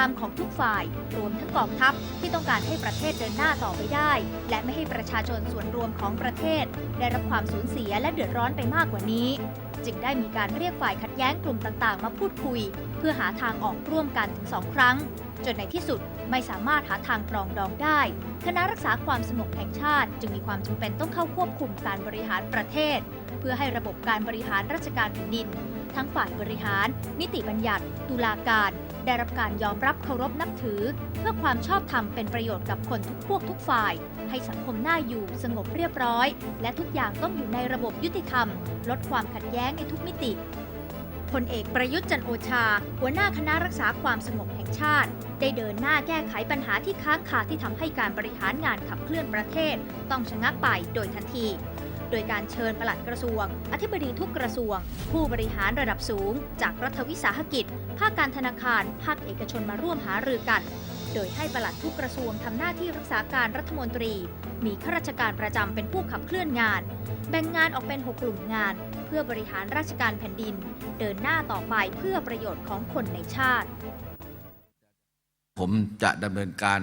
ความพยายามของทุกฝ่าย รวมทั้งกองทัพที่ต้องการให้ประเทศเดินหน้าต่อไปได้ และไม่ให้ประชาชนส่วนรวมของประเทศ ได้รับความสูญเสียและเดือดร้อนไปมากกว่านี้ จึงได้มีการเรียกฝ่ายขัดแย้งกลุ่มต่างๆ มาพูดคุย เพื่อหาทางออกร่วมกันถึงสองครั้ง จนในที่สุดไม่สามารถหาทางปรองดองได้ คณะรักษาความสงบแห่งชาติ จึงมีความจำเป็นต้องเข้าควบคุมการบริหารประเทศ เพื่อให้ระบบการบริหารราชการแผ่นดิน ทั้งฝ่ายบริหาร นิติบัญญัติ ตุลาการ ได้รับการยอมรับเคารพนับถือ เพื่อความชอบธรรมเป็นประโยชน์กับคนทุกพวกทุกฝ่าย ให้สังคมน่าอยู่สงบเรียบร้อย และทุกอย่างต้องอยู่ในระบบยุติธรรม ลดความขัดแย้งในทุกมิติพลเอกประยุทธ์จันโอชา หัวหน้าคณะรักษาความสงบแห่งชาติ ได้เดินหน้าแก้ไขปัญหาที่ค้างคาที่ทำให้การบริหารงานขับเคลื่อนประเทศ ต้องชะงักไปโดยทันที โดยการเชิญปลัดกระทรวง อธิบดีทุกกระทรวง ผู้บริหารระดับสูง จากรัฐวิสาหกิจ ภาคการธนาคาร ภาคเอกชนมาร่วมหารือกัน โดยให้ปลัดทุกกระทรวงทำหน้าที่รักษาการรัฐมนตรี มีข้าราชการประจำเป็นผู้ขับเคลื่อนงาน แบ่งงานออกเป็น 6 กลุ่มงาน เพื่อบริหารราชการแผ่นดิน เดินหน้าต่อไปเพื่อประโยชน์ของคนในชาติ ผมจะดำเนินการ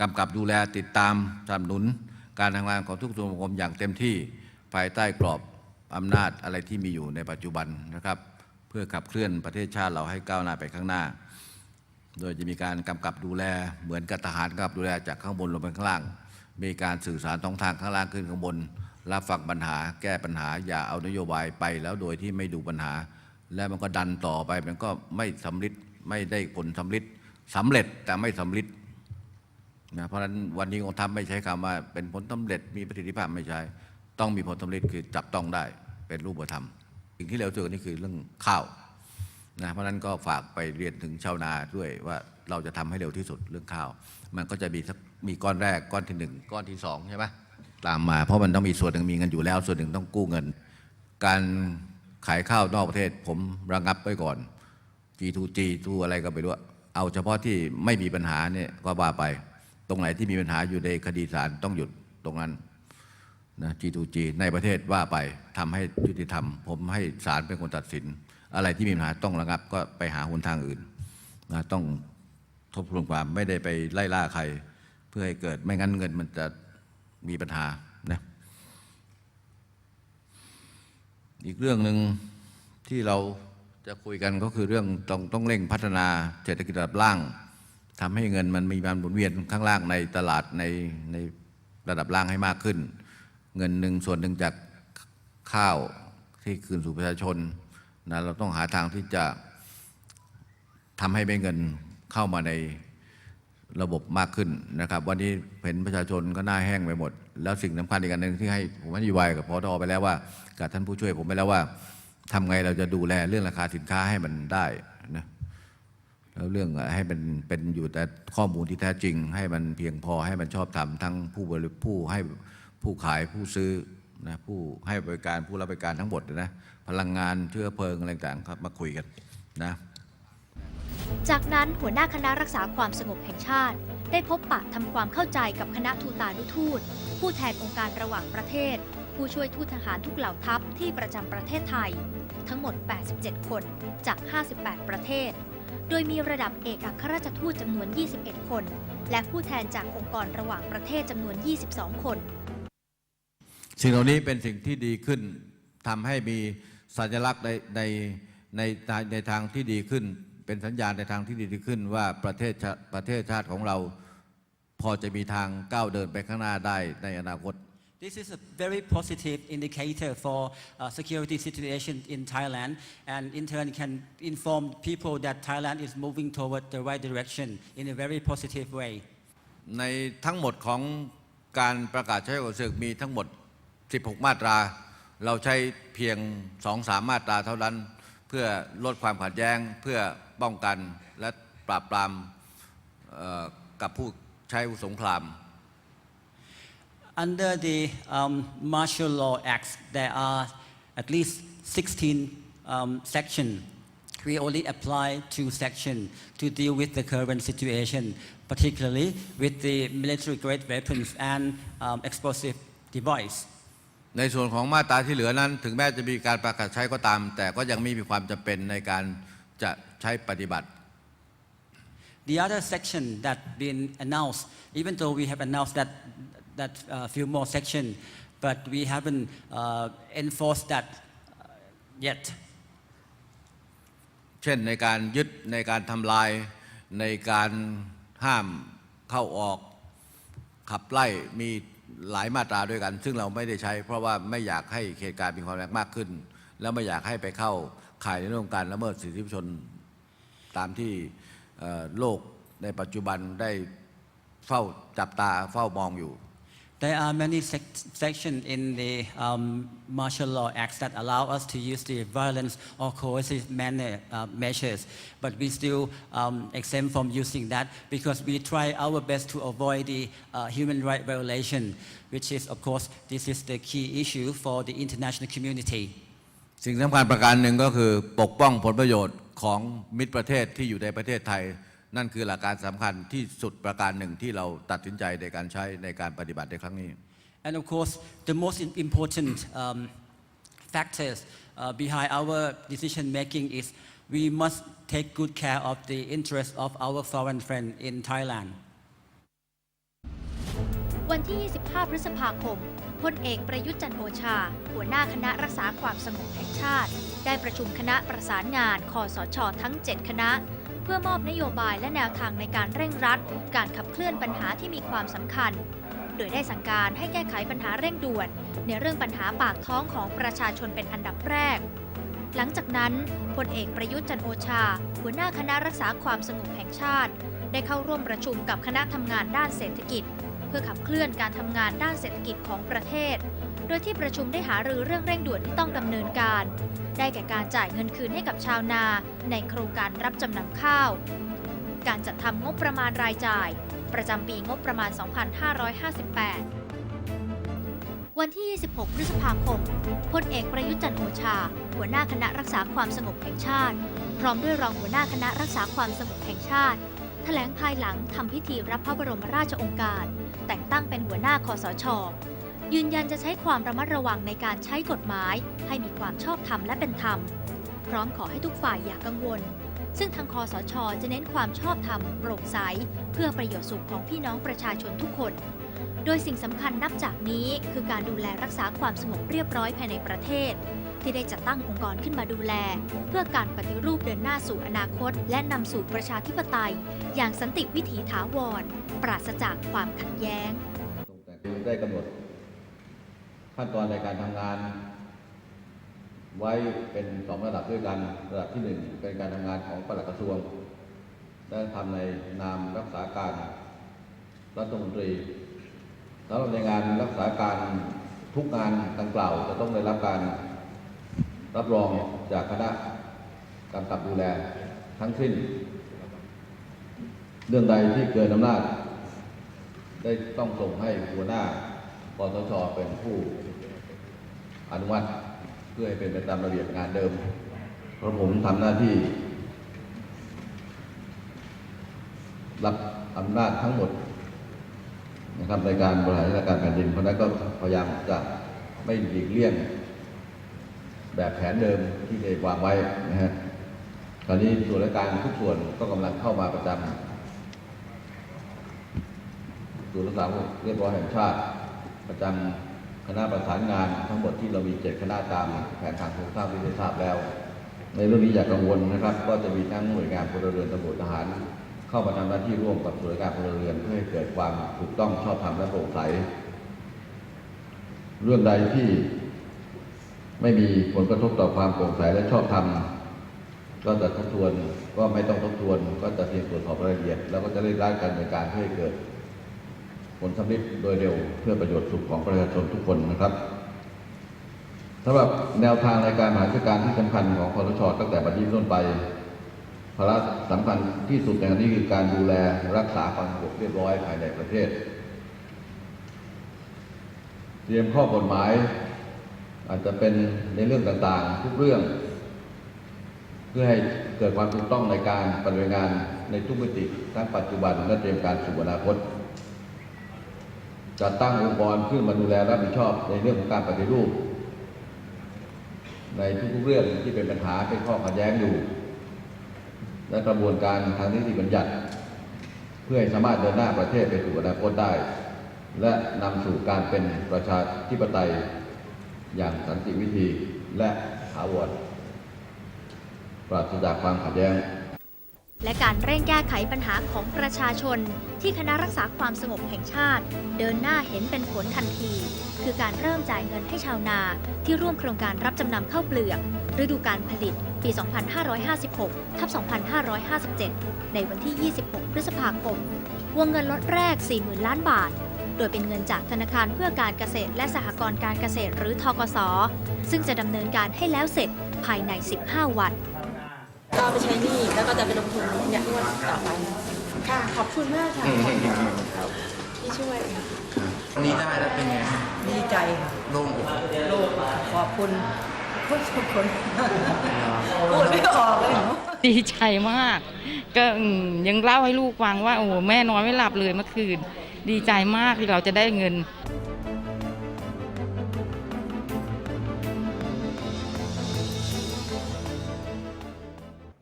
กำกับดูแลติดตามสนับสนุน การทำงานของทุกส่วนของผมอย่างเต็มที่ภายใต้กรอบอำนาจอะไรที่มีอยู่ในปัจจุบันนะครับ เพื่อขับเคลื่อนประเทศชาติเราให้ก้าวหน้าไปข้างหน้า โดยจะมีการกำกับดูแลเหมือนกับทหารกำกับดูแลจากข้างบนลงไปข้างล่าง มีการสื่อสารท้องทางข้างล่างขึ้นข้างบน รับฟังปัญหาแก้ปัญหา อย่าเอานโยบายไปแล้วโดยที่ไม่ดูปัญหา แล้วมันก็ดันต่อไปมันก็ไม่สำลิดไม่ได้ผลสำลิดสำเร็จแต่ไม่สำลิด นะเพราะฉะนั้นวันนี้องทัพไม่ใช้คำว่า เป็นผลสำเร็จมีประสิทธิภาพไม่ใช่ ต้องมีผลสำเร็จคือจับต้องได้เป็นรูปธรรมสิ่งที่เร็วที่สุดนี่คือเรื่องข้าวนะเพราะนั้นก็ฝากไปเรียนถึงชาวนาด้วยว่าเราจะทำให้เร็วที่สุดเรื่องข้าว มันก็จะมีสักมีก้อนแรกก้อนที่หนึ่งก้อนที่สองใช่ไหมตามมาเพราะมันต้องมีส่วนหนึ่งมีเงินอยู่แล้ว ส่วนหนึ่งต้องกู้เงิน การขายข้าวนอกประเทศผมระงับไว้ก่อน G2G ทูอะไรก็ไปรู้เอาเฉพาะที่ไม่มีปัญหาเนี่ยก็ว่าไป ตรงไหนที่มีปัญหาอยู่ในคดีศาลต้องหยุดตรงนั้นนะ G2G ในประเทศว่าไปทำให้ยุติธรรม ผมให้ศาลเป็นคนตัดสิน อะไรที่มีปัญหาต้องระงับ ก็ไปหาหนทางอื่นนะต้องทบทวนความไม่ได้ไปไล่ล่าใคร เพื่อให้เกิดไม่งั้นเงินมันจะมีปัญหานะอีกเรื่องหนึ่งที่เราจะคุยกันก็คือเรื่องต้องต้องเร่งพัฒนาเศรษฐกิจระดับล่าง ทำให้เงินมันมีการหมุนเวียนข้างล่างในตลาดในในระดับล่างให้มากขึ้น เงินหนึ่งส่วนหนึ่งจากข้าวที่คืนสู่ประชาชนนะเราต้องหาทางที่จะทำให้เม็ดเงินเข้ามาในระบบมากขึ้นนะครับ วันนี้เห็นประชาชนก็หน้าแห้งไปหมด แล้วสิ่งสำคัญอีกอันหนึ่งที่ให้ผมนโยบายกับพอทอไปแล้วว่ากับท่านผู้ช่วยผมไปแล้วว่าทำไงเราจะดูแลเรื่องราคาสินค้าให้มันได้นะ แล้วเรื่องให้มันเป็นอยู่แต่ข้อมูลที่แท้จริง ให้มันเพียงพอให้มันชอบทำทั้งผู้บริผู้ให้ผู้ขายผู้ซื้อนะผู้ให้บริการผู้รับบริการทั้งหมดนะพลังงานเชื้อเพลิงอะไรต่างๆครับมาคุยกันนะจากนั้นหัวหน้าคณะรักษาความสงบแห่งชาติ ได้พบปะทำความเข้าใจกับคณะทูตานุทูต ผู้แทนองค์การระหว่างประเทศ ผู้ช่วยทูตทหารทุกเหล่าทัพที่ประจำประเทศไทย ทั้งหมด 87 คนจาก 58 ประเทศ โดยมีระดับเอกอัครราชทูตจำนวน 21 คน และผู้แทนจากองค์กรระหว่างประเทศจำนวน 22 คน สิ่งเหล่านี้เป็นสิ่งที่ดีขึ้นทำให้มีสัญลักษณ์ในในในในทางที่ดีขึ้น เป็นสัญญาณในทางที่ดีขึ้นว่าประเทศประเทศชาติของเรา พอจะมีทางก้าวเดินไปข้างหน้าได้ในอนาคต This is a very positive indicator for uh, security situation in Thailand and in turn can inform people that Thailand is moving toward the right direction in a very positive way. ในทั้งหมดของการประกาศใช้กฎศึกมีทั้งหมด 16 มาตรา เราใช้เพียง 2-3 มาตราเท่านั้น เพื่อลดความขัดแย้งเพื่อป้องกันและปราบปรามกับผู้ใช้อุสงคราม Under the um, Martial Law Acts, there are at least 16 um, sections. We only apply two sections to deal with the current situation, particularly with the military-grade weapons and um, explosive device. ในส่วนของมาตราที่เหลือนั้น ถึงแม้จะมีการประกาศใช้ก็ตาม แต่ก็ยังไม่มีความจำเป็นในการจะใช้ปฏิบัติ The other section that been announced, even though we have announced that that uh, few more section, but we haven't uh, enforced that yet. เช่นในการยึดในการทำลายในการห้ามเข้าออกขับไล่มีหลายมาตราด้วยกัน ซึ่งเราไม่ได้ใช้ เพราะว่าไม่อยากให้เหตุการณ์มีความแรงมากขึ้น แล้วไม่อยากให้ไปเข้าข่ายในเรื่องการละเมิดสิทธิชนตามที่โลกในปัจจุบันได้เฝ้าจับตาเฝ้ามองอยู่ There are many sec- sections in the um, martial law acts that allow us to use the violence or coercive manner, uh, measures, but we still um, exempt from using that because we try our best to avoid the uh, human right violation, which is, of course, this is the key issue for the international community. สิ่งสำคัญประการหนึ่งก็คือปกป้องผลประโยชน์ของมิตรประเทศที่อยู่ในประเทศไทย นั่นคือหลักการสำคัญที่สุดประการหนึ่งที่เราตัดสินใจในการใช้ในการปฏิบัติในครั้งนี้ And of course, the most im- important um, factors uh, behind our decision making is we must take good care of the interests of our foreign friend in Thailand. วันที่ 25 พฤษภาคม พลเอกประยุทธ์จันทร์โอชา หัวหน้าคณะรักษาความสงบแห่งชาติ ได้ประชุมคณะประสานงานคอสช ทั้ง 7 คณะ เพื่อมอบนโยบายและแนวทางในการเร่งรัด การขับเคลื่อนปัญหาที่มีความสำคัญ โดยได้สั่งการให้แก้ไขปัญหาเร่งด่วน ในเรื่องปัญหาปากท้องของประชาชนเป็นอันดับแรก หลังจากนั้นพลเอกประยุทธ์จันโอชา หัวหน้าคณะรักษาความสงบแห่งชาติ ได้เข้าร่วมประชุมกับคณะทำงานด้านเศรษฐกิจ เพื่อขับเคลื่อนการทำงานด้านเศรษฐกิจของประเทศ โดยที่ประชุมได้หารือเรื่องเร่งด่วนที่ต้องดำเนินการ ได้แก่การจ่ายเงินคืนให้กับชาวนาในโครงการรับจำนำข้าว การจัดทำงบประมาณรายจ่าย ประจำปีงบประมาณ 2558 วันที่ 26 พฤษภาคม พลเอกประยุทธ์จันทร์โอชา หัวหน้าคณะรักษาความสงบแห่งชาติ พร้อมด้วยรองหัวหน้าคณะรักษาความสงบแห่งชาติแถลงภายหลังทำพิธีรับพระบรมราชโองการ แต่งตั้งเป็นหัวหน้าคอสช ยืนยันจะใช้ความระมัดระวังในการใช้กฎหมาย ให้มีความชอบธรรมและเป็นธรรม พร้อมขอให้ทุกฝ่ายอย่ากกังวล ซึ่งทางคอสช จะเน้นความชอบธรรมโปร่งใส เพื่อประโยชน์สุขของพี่น้องประชาชนทุกคน โดยสิ่งสำคัญนับจากนี้คือการดูแลรักษาความสงบเรียบร้อยภายในประเทศ ที่ได้จัดตั้งองค์กรขึ้นมาดูแล เพื่อการปฏิรูปเดินหน้าสู่อนาคต และนำสู่ประชาธิปไตย อย่างสันติวิถีถาวร ปราศจากความขัดแย้งได้กำหนด ขั้นตอนในการทำงาน ไว้เป็นสองระดับด้วยกันระดับที่หนึ่งเป็นการทำงานของปลัดกระทรวง และทำในนามรักษาการรัฐมนตรีสำหรับในงานรักษาการทุกงานดังกล่าวจะต้องได้รับการรับรองจากคณะกำกับดูแลทั้งสิ้น เรื่องใดที่เกินอำนาจ ได้ต้องส่งให้หัวหน้าปตชเป็นผู้ อนุมัติเพื่อให้เป็นไปตามระเบียบงานเดิม เพราะผมทำหน้าที่ รับอำนาจทั้งหมดนะครับในการบริหารราชการแผ่นดิน เพราะนั้นก็พยายามจะไม่หลีกเลี่ยง แบบแผนเดิมที่ได้วางไว้นะฮะตอนนี้ส่วนราชการทุกส่วนก็กำลังเข้ามาประจำศูนย์รักษาความเรียบร้อยแห่งชาติ ประจำ คณะประสานงานทั้งหมดที่เรามีเจ็ดคณะตามแผนทางโครงสร้างที่ได้ทราบแล้ว ในเรื่องนี้อย่ากกังวลนะครับ ก็จะมีทั้งหน่วยงานพลเรือนตำรวจทหาร เข้ามาทำหน้าที่ร่วมกับส่วนราชการพลเรือนเพื่อให้เกิดความถูกต้องชอบธรรมและโปร่งใสเรื่องใดที่ไม่มีผลกระทบต่อความโปร่งใสและชอบธรรมก็จะทบทวนก็ไม่ต้องทบทวน ก็จะเพียงตรวจสอบรายละเอียด แล้วก็จะได้ด้านการดำเนินการเพื่อให้เกิด ผลสำเร็จโดยเร็วเพื่อประโยชน์สุขของประชาชนทุกคนนะครับสำหรับแนวทางในการบริหารจัดการที่สำคัญของคอสชตั้งแต่บัดนี้ต้นไปภาระสำคัญที่สุดในอันนี้คือการดูแลรักษาความสงบเรียบร้อยภายในประเทศ เตรียมข้อกฎหมาย อาจจะเป็นในเรื่องต่างๆ ทุกเรื่อง เพื่อให้เกิดความถูกต้องในการปฏิบัติงานในทุกมิติทั้งปัจจุบันและเตรียมการสู่อนาคต จัดตั้งองค์กรขึ้นมาดูแลรับผิดชอบในเรื่องของการปฏิรูป ในทุกๆเรื่องที่เป็นปัญหาเป็นข้อขัดแย้งอยู่ และกระบวนการทางนิติบัญญัติ เพื่อให้สามารถเดินหน้าประเทศไปสู่อนาคตได้ และนำสู่การเป็นประชาธิปไตยอย่างสันติวิธีและถาวรปราศจากความขัดแย้ง และการเร่งแก้ไขปัญหาของประชาชน ที่คณะรักษาความสงบแห่งชาติ เดินหน้าเห็นเป็นผลทันที คือการเริ่มจ่ายเงินให้ชาวนา ที่ร่วมโครงการรับจำนำข้าวเปลือกฤดูการผลิตปี 2556 ทับ 2557 ในวันที่ 26 พฤษภาคม วงเงินลดแรก 40,000 ล้านบาท โดยเป็นเงินจากธนาคารเพื่อการเกษตรและสหกรณ์การเกษตรหรือทกส ซึ่งจะดำเนินการให้แล้วเสร็จภายใน 15 วัน ก็เอาไปใช้หนี้แล้วก็จะไปลงทุนเนี่ยงวดต่อไปค่ะขอบคุณมากค่ะที่ช่วย วันนี้ได้แล้วเป็นไงดีใจค่ะโล่งอกโลกขอบคุณทุกคนพูดไม่ออกเลยเนาะ ดีใจมาก ก็อืมยังเล่าให้ลูกฟังว่า โอ้โหแม่นอนไม่หลับเลยเมื่อคืน ดีใจมากที่เราจะได้เงิน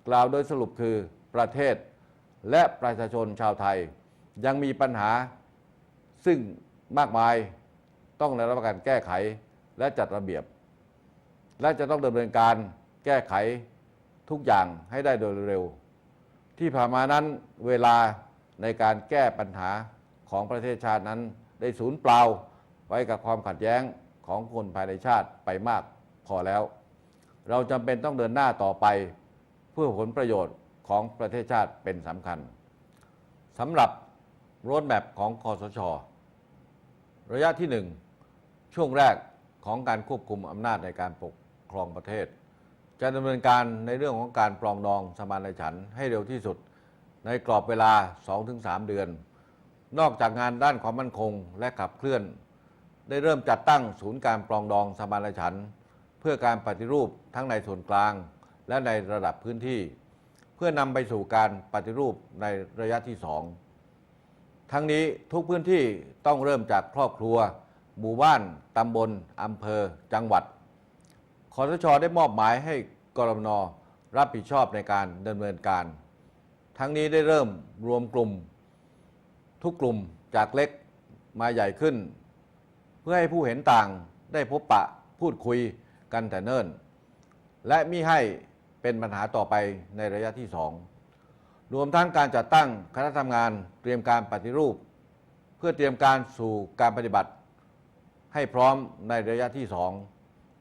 กล่าวโดยสรุปคือประเทศ และประชาชนชาวไทย ยังมีปัญหาซึ่งมากมายต้องได้รับการแก้ไขและจัดระเบียบ และจะต้องดำเนินการแก้ไขทุกอย่างให้ได้โดยเร็ว ที่ผ่านมานั้นเวลาในการแก้ปัญหาของประเทศชาตินั้นได้สูญเปล่าไว้กับความขัดแย้งของคนภายในชาติไปมากพอแล้ว เราจำเป็นต้องเดินหน้าต่อไป เพื่อผลประโยชน์ของประเทศชาติเป็นสำคัญสำหรับรถแมพของคอสช ระยะที่หนึ่งช่วงแรกของการควบคุมอำนาจในการปกครองประเทศ จะดำเนินการในเรื่องของการปรองดองสมานฉันท์ให้เร็วที่สุด ในกรอบเวลา 2-3 เดือน นอกจากงานด้านความมั่นคงและขับเคลื่อน ได้เริ่มจัดตั้งศูนย์การปรองดองสมานฉันท์เพื่อการปฏิรูปทั้งในส่วนกลาง และในระดับพื้นที่ เพื่อนำไปสู่การปฏิรูปในระยะที่สองทั้งนี้ทุกพื้นที่ต้องเริ่มจากครอบครัว หมู่บ้าน ตำบลอำเภอ จังหวัดคอสชได้มอบหมายให้กรมนรับผิดชอบในการดำเนินการ ทั้งนี้ได้เริ่มรวมกลุ่ม ทุกกลุ่มจากเล็กมาใหญ่ขึ้น เพื่อให้ผู้เห็นต่างได้พบปะพูดคุยกันแต่เนิ่น และมิให้ เป็นปัญหาต่อไปในระยะที่สองรวมทั้งการจัดตั้งคณะทำงานเตรียมการปฏิรูป เพื่อเตรียมการสู่การปฏิบัติ ให้พร้อมในระยะที่สอง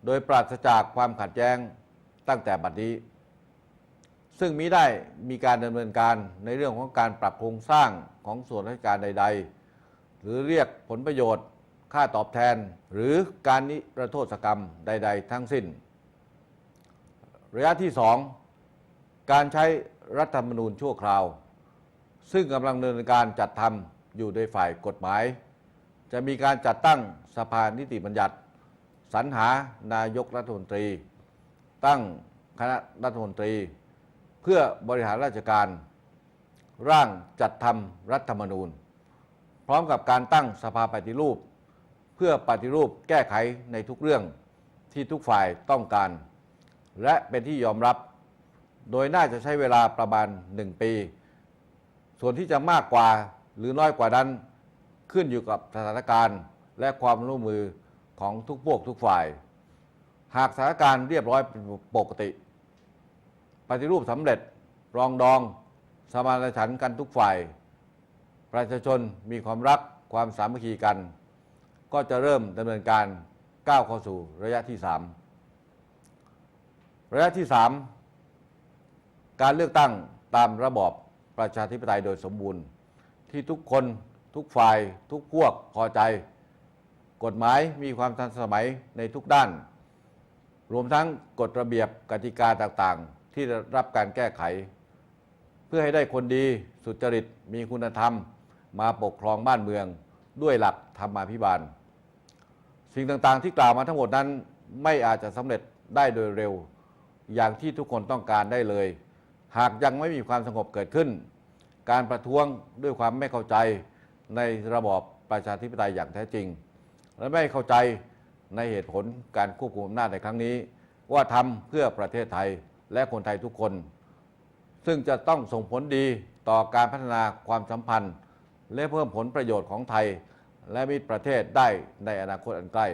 โดยปราศจากความขัดแย้งตั้งแต่บัดนี้ ซึ่งมิได้มีการดำเนินการในเรื่องของการปรับโครงสร้างของส่วนราชการใด ๆ หรือเรียกผลประโยชน์ ค่าตอบแทน หรือการนิรโทษกรรมใด ๆ ทั้งสิ้น ระยะที่สองการใช้รัฐธรรมนูญชั่วคราว ซึ่งกำลังดำเนินการจัดทำอยู่โดยฝ่ายกฎหมาย จะมีการจัดตั้งสภานิติบัญญัติ สรรหานายกรัฐมนตรี ตั้งคณะรัฐมนตรี เพื่อบริหารราชการ ร่างจัดทำรัฐธรรมนูญ พร้อมกับการตั้งสภาปฏิรูป เพื่อปฏิรูปแก้ไขในทุกเรื่องที่ทุกฝ่ายต้องการ และเป็นที่ยอมรับ โดยน่าจะใช้เวลาประมาณ 1 ปี ส่วนที่จะมากกว่าหรือน้อยกว่านั้น ขึ้นอยู่กับสถานการณ์และความร่วมมือของทุกพวกทุกฝ่าย หากสถานการณ์เรียบร้อยเป็นปกติ ปฏิรูปสำเร็จรองดอง สมานฉันท์กันทุกฝ่าย ประชาชนมีความรักความสามัคคีกัน ก็จะเริ่มดำเนินการก้าวเข้าสู่ระยะที่ 3 ระยะที่ 3 การเลือกตั้งตามระบอบประชาธิปไตยโดยสมบูรณ์ ที่ทุกคนทุกฝ่าย ทุกพวกพอใจ กฎหมายมีความทันสมัยในทุกด้าน รวมทั้งกฎระเบียบกติกาต่างๆ ที่รับการแก้ไข เพื่อให้ได้คนดีสุจริตมีคุณธรรม มาปกครองบ้านเมืองด้วยหลักธรรมาภิบาล สิ่งต่างๆที่กล่าวมาทั้งหมดนั้นไม่อาจจะสำเร็จได้โดยเร็ว อย่างที่ทุกคนต้องการได้เลย หากยังไม่มีความสงบเกิดขึ้น การประท้วงด้วยความไม่เข้าใจในระบอบประชาธิปไตยอย่างแท้จริง และไม่เข้าใจในเหตุผลการควบคุมอำนาจในครั้งนี้ ว่าทำเพื่อประเทศไทยและคนไทยทุกคน ซึ่งจะต้องส่งผลดีต่อการพัฒนาความสัมพันธ์ และเพิ่มผลประโยชน์ของไทย และมิตรประเทศได้ในอนาคตอันใกล้